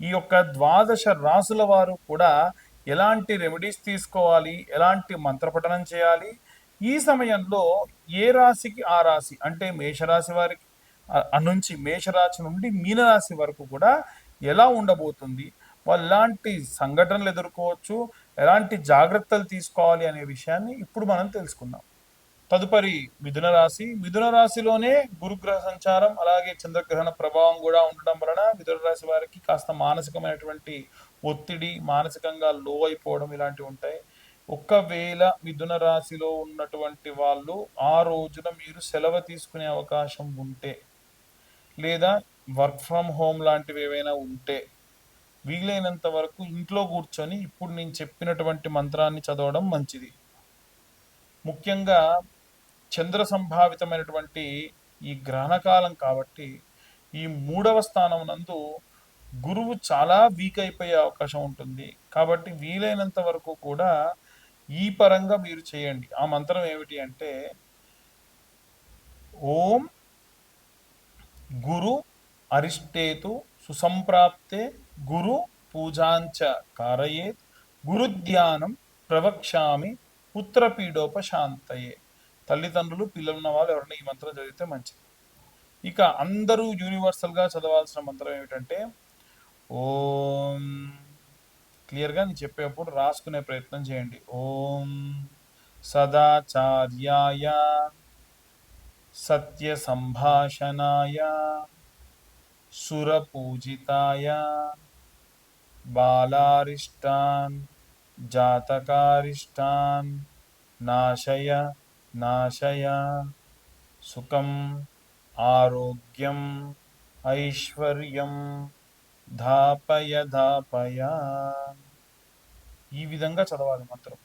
ఈ యొక్క ద్వాదశ రాసుల వారు కూడా ఎలాంటి రెమెడీస్ తీసుకోవాలి ఎలాంటి మంత్రపఠనం చేయాలి ఈ సమయంలో ఏ రాశికి ఆ రాశి? అంటే మేషరాశి వారికి నుంచి మేషరాశి నుండి మీనరాశి వరకు కూడా ఎలా ఉండబోతుంది? వాళ్ళు ఎలాంటి సంఘటనలు ఎదుర్కోవచ్చు ఎలాంటి జాగ్రత్తలు తీసుకోవాలి అనే విషయాన్ని ఇప్పుడు మనం తెలుసుకుందాం. తదుపరి మిథున రాశి. మిథున రాశిలోనే గురుగ్రహ సంచారం అలాగే చంద్రగ్రహణ ప్రభావం కూడా ఉండడం వలన మిథున రాశి వారికి కాస్త మానసికమైనటువంటి ఒత్తిడి మానసికంగా లో అయిపోవడం ఇలాంటివి ఉంటాయి. ఒకవేళ మిథున రాశిలో ఉన్నటువంటి వాళ్ళు ఆ రోజున మీరు సెలవు తీసుకునే అవకాశం ఉంటే లేదా వర్క్ ఫ్రమ్ హోమ్ లాంటివి ఏవైనా ఉంటే వీలైనంత వరకు ఇంట్లో కూర్చొని ఇప్పుడు నేను చెప్పినటువంటి మంత్రాన్ని చదవడం మంచిది. ముఖ్యంగా చంద్ర సంభావితమైనటువంటి ఈ గ్రహణకాలం కాబట్టి ఈ మూడవ స్థానం నందు గురువు చాలా వీక్ అయిపోయే అవకాశం ఉంటుంది. కాబట్టి వీలైనంత వరకు కూడా ఈ పరంగా మీరు చేయండి. ఆ మంత్రం ఏమిటి అంటే ఓం గురు అరిష్టేతు సుసంప్రాప్తే గురు పూజాంచ కారయేత్ గురుధ్యానం ప్రవక్ష్యామి పుత్రపీడోపశాంతయే తల్లిదండ్రులు పిల్లలున్న వాళ్ళు ఎవరైనా ఈ మంత్రం చదివితే మంచిది. ఇక అందరూ యూనివర్సల్గా చదవాల్సిన మంత్రం ఏమిటంటే ఓం. క్లియర్గా నేను చెప్పేటప్పుడు రాసుకునే ప్రయత్నం చేయండి. ఓం సదాచార్యాయ సత్య సంభాషణాయ సురపూజితాయ బాలారిష్టాన్ జాతకారిష్టాన్ నాశయ నాశయ సుఖం ఆరోగ్యం ఐశ్వర్యం ధాపయ ధాపయ ఈ విధంగా చదవాలి మంత్రం.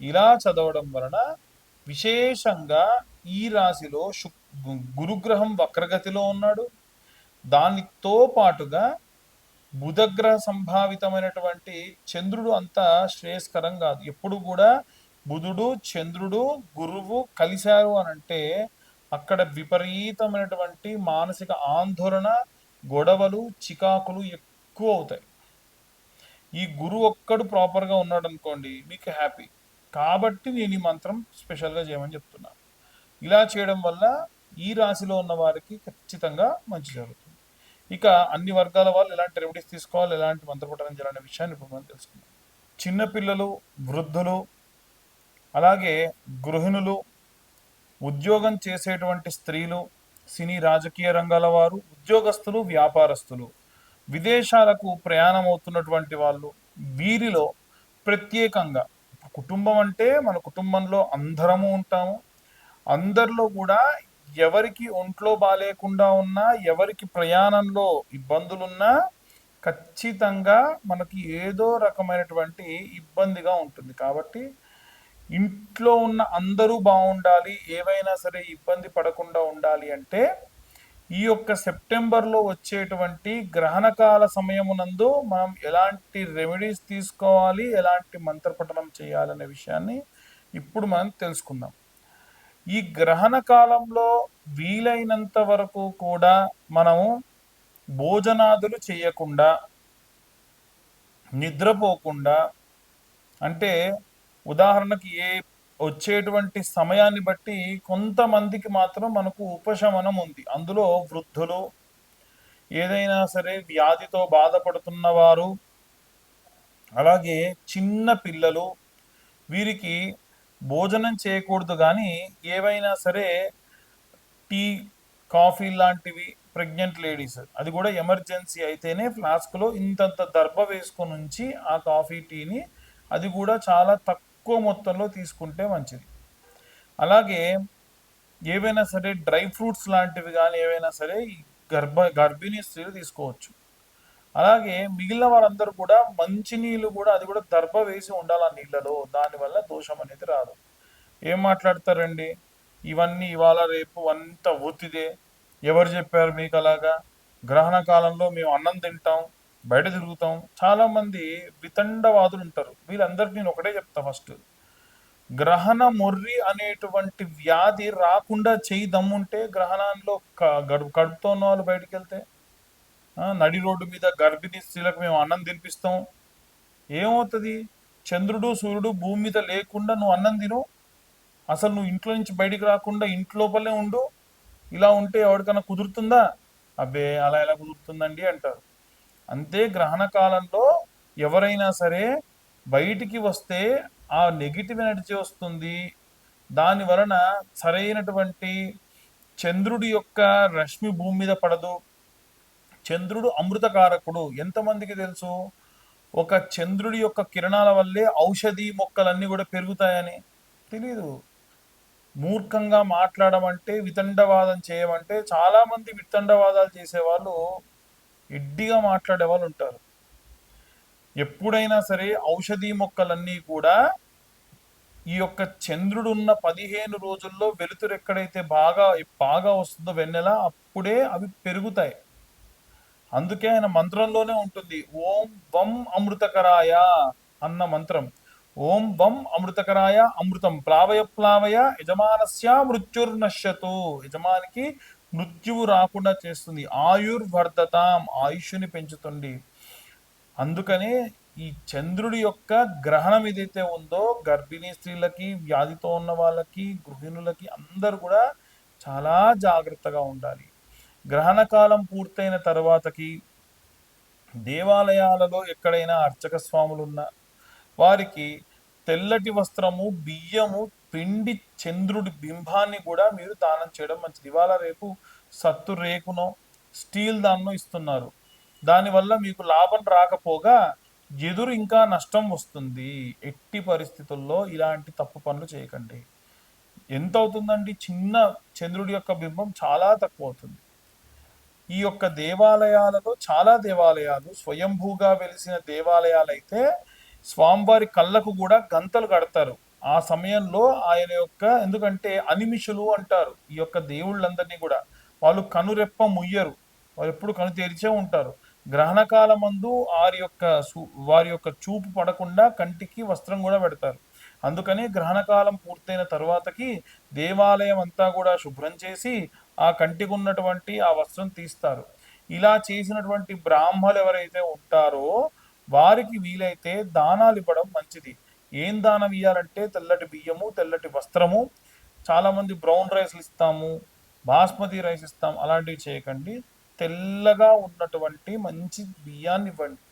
ఇలా చదవడం వలన విశేషంగా ఈ రాశిలో శు గురుగ్రహం వక్రగతిలో ఉన్నాడు. దానితో పాటుగా బుధగ్రహ సంభావితమైనటువంటి చంద్రుడు అంత శ్రేయస్కరం కాదు. ఎప్పుడు కూడా బుధుడు చంద్రుడు గురువు కలిశారు అని అంటే అక్కడ విపరీతమైనటువంటి మానసిక ఆందోళన గొడవలు చికాకులు ఎక్కువ అవుతాయి. ఈ గురువు ఒక్కడు ప్రాపర్గా ఉన్నాడు అనుకోండి మీకు హ్యాపీ కాబట్టి నేను ఈ మంత్రం స్పెషల్గా చేయమని చెప్తున్నాను ఇలా చేయడం వల్ల ఈ రాశిలో ఉన్న వారికి ఖచ్చితంగా మంచి జరుగుతుంది. ఇక అన్ని వర్గాల వాళ్ళు ఎలాంటి రెమెడీస్ తీసుకోవాలి ఎలాంటి మంత్రపఠనం చేయాలనే విషయాన్ని ఇప్పుడు మనం తెలుసుకుందాం. చిన్నపిల్లలు వృద్ధులు అలాగే గృహిణులు ఉద్యోగం చేసేటువంటి స్త్రీలు సినీ రాజకీయ రంగాల వారు ఉద్యోగస్తులు వ్యాపారస్తులు విదేశాలకు ప్రయాణం అవుతున్నటువంటి వాళ్ళు వీరిలో ప్రత్యేకంగా కుటుంబం అంటే మన కుటుంబంలో అందరము ఉంటాము. అందరిలో కూడా ఎవరికి ఒంట్లో బాగాలేకుండా ఉన్నా ఎవరికి ప్రయాణంలో ఇబ్బందులున్నా ఖచ్చితంగా మనకి ఏదో రకమైనటువంటి ఇబ్బందిగా ఉంటుంది. కాబట్టి ఇంట్లో ఉన్న అందరూ బాగుండాలి ఏవైనా సరే ఇబ్బంది పడకుండా ఉండాలి అంటే ఈ యొక్క సెప్టెంబర్లో వచ్చేటువంటి గ్రహణకాల సమయమునందు మనం ఎలాంటి రెమెడీస్ తీసుకోవాలి ఎలాంటి మంత్రపఠనం చేయాలనే విషయాన్ని ఇప్పుడు మనం తెలుసుకుందాం. ఈ గ్రహణ కాలంలో వీలైనంత వరకు కూడా మనము భోజనాదులు చేయకుండా నిద్రపోకుండా అంటే ఉదాహరణకి ఏ వచ్చేటువంటి సమయాన్ని బట్టి కొంతమందికి మాత్రం మనకు ఉపశమనం ఉంది. అందులో వృద్ధులు ఏదైనా సరే వ్యాధితో బాధపడుతున్న వారు అలాగే చిన్న పిల్లలు వీరికి భోజనం చేయకూడదు కానీ ఏవైనా సరే టీ కాఫీ లాంటివి ప్రెగ్నెంట్ లేడీస్ అది కూడా ఎమర్జెన్సీ అయితేనే ఫ్లాస్క్లో ఇంతంత దర్భ వేసుకొని ఉంచి ఆ కాఫీ టీని అది కూడా చాలా తక్కువ తక్కువ మొత్తంలో తీసుకుంటే మంచిది. అలాగే ఏవైనా సరే డ్రై ఫ్రూట్స్ లాంటివి కానీ ఏవైనా సరే గర్భ గర్భిణీ స్త్రీలు తీసుకోవచ్చు. అలాగే మిగిలిన వారందరూ కూడా మంచి నీళ్ళు కూడా అది కూడా దర్భ వేసి ఉండాలి ఆ నీళ్ళలో దానివల్ల దోషం అనేది రాదు. ఏం మాట్లాడతారండి? ఇవన్నీ ఇవాళ రేపు అంత ఒత్తిదే ఎవరు చెప్పారు మీకు అలాగా గ్రహణ కాలంలో మేము అన్నం తింటాం బయట తిరుగుతాం. చాలా మంది వితండవాదులు ఉంటారు వీళ్ళందరికీ నేను ఒకటే చెప్తా ఫస్ట్. గ్రహణ మొర్రి అనేటువంటి వ్యాధి రాకుండా చేయి దమ్ముంటే గ్రహణంలో క- గడుపు కడుపుతో ఉన్న వాళ్ళు బయటికి వెళ్తే నడి రోడ్డు మీద గర్భిణీ స్త్రీలకు మేము అన్నం తినిపిస్తాం. ఏమవుతుంది? చంద్రుడు సూర్యుడు భూమి మీద లేకుండా నువ్వు అన్నం తిను. అసలు నువ్వు ఇంట్లో నుంచి బయటికి రాకుండా ఇంట్లోపలే ఉండు. ఇలా ఉంటే ఎవరికైనా కుదురుతుందా? అబ్బే అలా ఎలా కుదురుతుందండి అంటారు. అంతే గ్రహణ కాలంలో ఎవరైనా సరే బయటికి వస్తే ఆ నెగిటివ్ ఎనర్జీ వస్తుంది. దాని వలన సరైనటువంటి చంద్రుడి యొక్క రశ్మి భూమి మీద పడదు. చంద్రుడు అమృతకారకుడు. ఎంతమందికి తెలుసు? ఒక చంద్రుడి యొక్క కిరణాల వల్లే ఔషధి మొక్కలన్నీ కూడా పెరుగుతాయని. తెలీదు. మూర్ఖంగా మాట్లాడమంటే వితండవాదం చేయమంటే చాలామంది వితండవాదాలు చేసేవాళ్ళు ఎడ్డిగా మాట్లాడే వాళ్ళు ఉంటారు. ఎప్పుడైనా సరే ఔషధి మొక్కలన్నీ కూడా ఈ యొక్క చంద్రుడు ఉన్న పదిహేను రోజుల్లో వెలుతురు ఎక్కడైతే బాగా బాగా వస్తుందో వెన్నెల అప్పుడే అవి పెరుగుతాయి. అందుకే ఆయన మంత్రంలోనే ఉంటుంది. ఓం వం అమృతకరాయ అన్న మంత్రం. ఓం వం అమృతకరాయ అమృతం ప్లావయ ప్లావయ యజమానస్య మృత్యుర్నశ్యతు. యజమానికి మృత్యువు రాకుండా చేస్తుంది. ఆయుర్వర్ధతాం ఆయుష్ని పెంచుతుంది. అందుకనే ఈ చంద్రుడి యొక్క గ్రహణం ఏదైతే ఉందో గర్భిణీ స్త్రీలకి వ్యాధితో ఉన్న వాళ్ళకి గృహిణులకి అందరు కూడా చాలా జాగ్రత్తగా ఉండాలి. గ్రహణ కాలం పూర్తయిన తర్వాతకి దేవాలయాలలో ఎక్కడైనా అర్చక స్వాములు ఉన్నా వారికి తెల్లటి వస్త్రము బియ్యము పిండి చంద్రుడి బింబాన్ని కూడా మీరు దానం చేయడం మంచిది. ఇవాళ రేపు సత్తు రేకునో స్టీల్ దాన్నో ఇస్తున్నారు. దానివల్ల మీకు లాభం రాకపోగా ఎదురు ఇంకా నష్టం వస్తుంది. ఎట్టి పరిస్థితుల్లో ఇలాంటి తప్పు పనులు చేయకండి. ఎంత అవుతుందండి చిన్న చంద్రుడి యొక్క బింబం చాలా తక్కువ అవుతుంది ఈ యొక్క దేవాలయాలలో చాలా దేవాలయాలు స్వయంభూగా వెలిసిన దేవాలయాలు అయితే స్వామివారి కళ్ళకు కూడా గంతలు కడతారు. ఆ సమయంలో ఆయన యొక్క ఎందుకంటే అనిమిషులు అంటారు ఈ యొక్క దేవుళ్ళందరినీ కూడా. వాళ్ళు కనురెప్ప ముయ్యరు. వాళ్ళు ఎప్పుడు కను తెరిచే ఉంటారు. గ్రహణ కాలమందు వారి యొక్క వారి యొక్క చూపు పడకుండా కంటికి వస్త్రం కూడా పెడతారు. అందుకని గ్రహణ కాలం పూర్తయిన తర్వాతకి దేవాలయం అంతా కూడా శుభ్రం చేసి ఆ కంటికి ఉన్నటువంటి ఆ వస్త్రం తీస్తారు. ఇలా చేసినటువంటి బ్రాహ్మలు ఎవరైతే ఉంటారో వారికి వీలైతే దానాలు ఇవ్వడం మంచిది. ఏం దానం ఇవ్వాలంటే తెల్లటి బియ్యము తెల్లటి వస్త్రము చాలా మంది బ్రౌన్ రైస్లు ఇస్తాము బాస్మతి రైస్ ఇస్తాం అలాంటివి చేయకండి. తెల్లగా ఉన్నటువంటి మంచి బియ్యాన్ని ఇవ్వండి.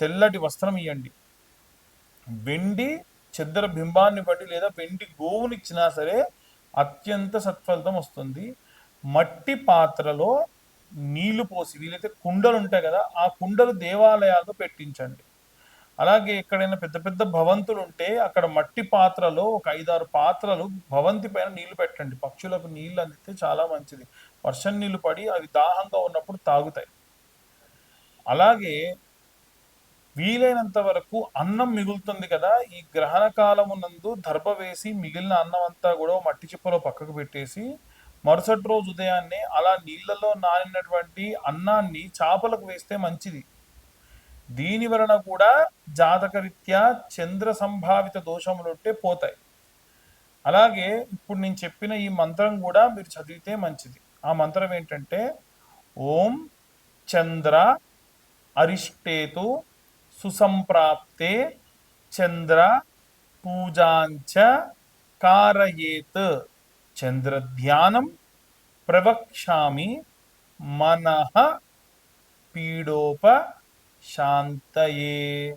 తెల్లటి వస్త్రం ఇవ్వండి వెండి చెద్దర బింబాన్ని ఇవ్వండి లేదా వెండి గోవుని ఇచ్చినా సరే అత్యంత సత్ఫలితం వస్తుంది. మట్టి పాత్రలో నీళ్ళు పోసి వీలైతే కుండలు ఉంటాయి కదా ఆ కుండలు దేవాలయాల్లో పెట్టించండి. అలాగే ఎక్కడైనా పెద్ద పెద్ద భవంతులు ఉంటే అక్కడ మట్టి పాత్రలో ఒక ఐదారు పాత్రలు భవంతి పైన నీళ్ళు పెట్టండి. పక్షులకు నీళ్ళు అందితే చాలా మంచిది. వర్షం నీళ్ళు పడి అవి దాహంగా ఉన్నప్పుడు తాగుతాయి. అలాగే వీలైనంత వరకు అన్నం మిగులుతుంది కదా ఈ గ్రహణ కాలము నందు దర్భ వేసి మిగిలిన అన్నం అంతా కూడా మట్టి చిప్పలో పక్కకు పెట్టేసి మరుసటి రోజు ఉదయాన్నే అలా నీళ్ళలో నానినటువంటి అన్నాన్ని చేపలకు వేస్తే మంచిది. దీని వలన కూడా జాతకరీత్యా చంద్ర సంభావిత దోషములుంటే పోతాయి. అలాగే ఇప్పుడు నేను చెప్పిన ఈ మంత్రం కూడా మీరు చదివితే మంచిది. ఆ మంత్రం ఏంటంటే ఓం చంద్ర అరిష్టేతు సుసంప్రాప్తే చంద్ర పూజాంచ కారయేత్. చంద్రధ్యానం ప్రవక్ష్యామి మనః పీడోప శాంతయే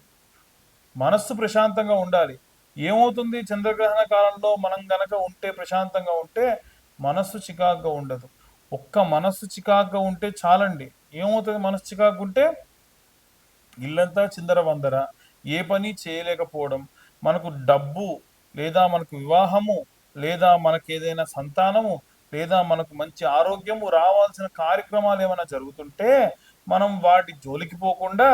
మనస్సు ప్రశాంతంగా ఉండాలి. ఏమవుతుంది? చంద్రగ్రహణ కాలంలో మనం గనక ఉంటే ప్రశాంతంగా ఉంటే మనస్సు చికాగ్గా ఉండదు. ఒక్క మనస్సు చికాగ్గా ఉంటే చాలండి. ఏమవుతుంది? మనస్సు చికాగ్గా ఉంటే ఇల్లంతా చిందర వందర ఏ పని చేయలేకపోవడం. మనకు డబ్బు లేదా మనకు వివాహము లేదా మనకు ఏదైనా సంతానము లేదా మనకు మంచి ఆరోగ్యము రావాల్సిన కార్యక్రమాలు ఏమైనా జరుగుతుంటే మనం వాటి జోలికి పోకుండా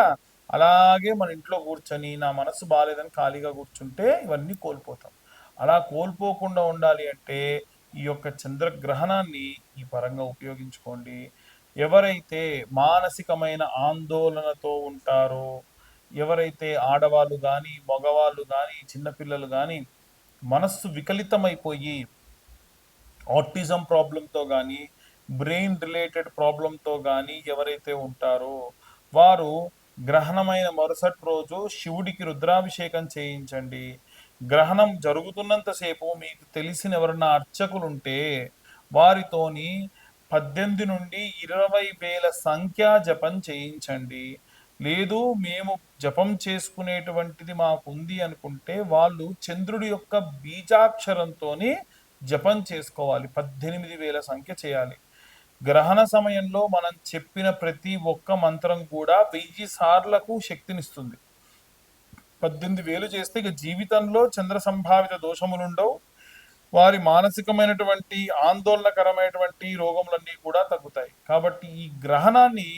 అలాగే మన ఇంట్లో కూర్చొని నా మనసు బాగాలేదని ఖాళీగా కూర్చుంటే ఇవన్నీ కోల్పోతాం. అలా కోల్పోకుండా ఉండాలి అంటే ఈ యొక్క చంద్రగ్రహణాన్ని ఈ పరంగా ఉపయోగించుకోండి. ఎవరైతే మానసికమైన ఆందోళనతో ఉంటారో ఎవరైతే ఆడవాళ్ళు కానీ మగవాళ్ళు కానీ చిన్నపిల్లలు కానీ మనస్సు వికలితమైపోయి ఆటిజం ప్రాబ్లంతో కానీ బ్రెయిన్ రిలేటెడ్ ప్రాబ్లంతో కానీ ఎవరైతే ఉంటారో వారు గ్రహణమైన మరుసటి రోజు శివుడికి రుద్రాభిషేకం చేయించండి. గ్రహణం జరుగుతున్నంతసేపు మీకు తెలిసిన ఎవరన్నా అర్చకులు ఉంటే వారితోని పద్దెనిమిది నుండి ఇరవై వేల సంఖ్యా జపం చేయించండి. లేదు మేము జపం చేసుకునేటువంటిది మాకు ఉంది అనుకుంటే వాళ్ళు చంద్రుడి యొక్క బీజాక్షరంతో జపం చేసుకోవాలి. పద్దెనిమిది వేల సంఖ్య చేయాలి. గ్రహణ సమయంలో మనం చెప్పిన ప్రతి ఒక్క మంత్రం కూడా వెయ్యి సార్లకు శక్తినిస్తుంది. పద్దెనిమిది వేలు చేస్తే ఇక జీవితంలో చంద్ర సంభావిత దోషములుండవు. వారి మానసికమైనటువంటి ఆందోళనకరమైనటువంటి రోగములన్నీ కూడా తగ్గుతాయి. కాబట్టి ఈ గ్రహణాన్ని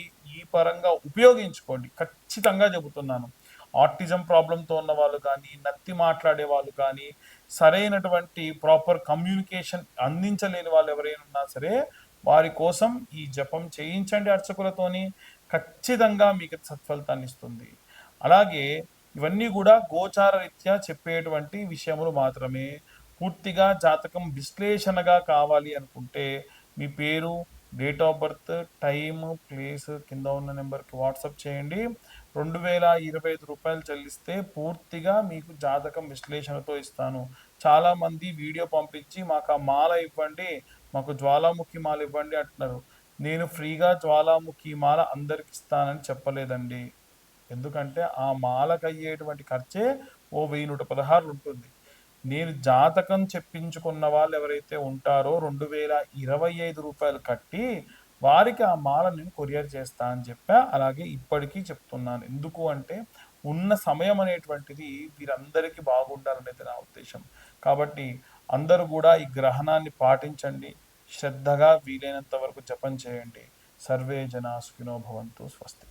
పరంగా ఉపయోగించుకోండి. ఖచ్చితంగా చెబుతున్నాను. ఆర్టిజం ప్రాబ్లంతో ఉన్న వాళ్ళు కానీ నత్తి మాట్లాడే వాళ్ళు కానీ సరైనటువంటి ప్రాపర్ కమ్యూనికేషన్ అందించలేని వాళ్ళు ఎవరైనా ఉన్నా సరే వారి కోసం ఈ జపం చేయించండి అర్చకులతోని. ఖచ్చితంగా మీకు సత్ఫలితాన్ని ఇస్తుంది. అలాగే ఇవన్నీ కూడా గోచార రీత్యా చెప్పేటువంటి విషయములు మాత్రమే. పూర్తిగా జాతకం విశ్లేషణగా కావాలి అనుకుంటే మీ పేరు date of birth time place కింద ఉన్న నెంబర్కి వాట్సాప్ చేయండి. రెండు వేల ఇరవై ఐదు రూపాయలు చెల్లిస్తే పూర్తిగా మీకు జాతకం విశ్లేషణతో ఇస్తాను. చాలామంది వీడియో పంపించి మాకు ఆ మాల ఇవ్వండి మాకు జ్వాలాముఖి మాల ఇవ్వండి అంటున్నారు. నేను ఫ్రీగా జ్వాలాముఖి మాల అందరికి ఇస్తానని చెప్పలేదండి. ఎందుకంటే ఆ మాలకు అయ్యేటువంటి ఖర్చే ఓ వెయ్యి నూట పదహారులు ఉంటుంది. నేను జాతకం చెప్పించుకున్న వాళ్ళు ఎవరైతే ఉంటారో రెండు వేల ఇరవై ఐదు రూపాయలు కట్టి వారికి ఆ మాల నేను కొరియర్ చేస్తా అని చెప్పా. అలాగే ఇప్పటికీ చెప్తున్నాను. ఎందుకు అంటే ఉన్న సమయం అనేటువంటిది వీరందరికీ బాగుండాలనేది నా ఉద్దేశం. కాబట్టి అందరూ కూడా ఈ గ్రహణాన్ని పాటించండి. శ్రద్ధగా వీలైనంత వరకు జపం చేయండి. సర్వే జనా సుఖినో భవంతు. స్వస్తి.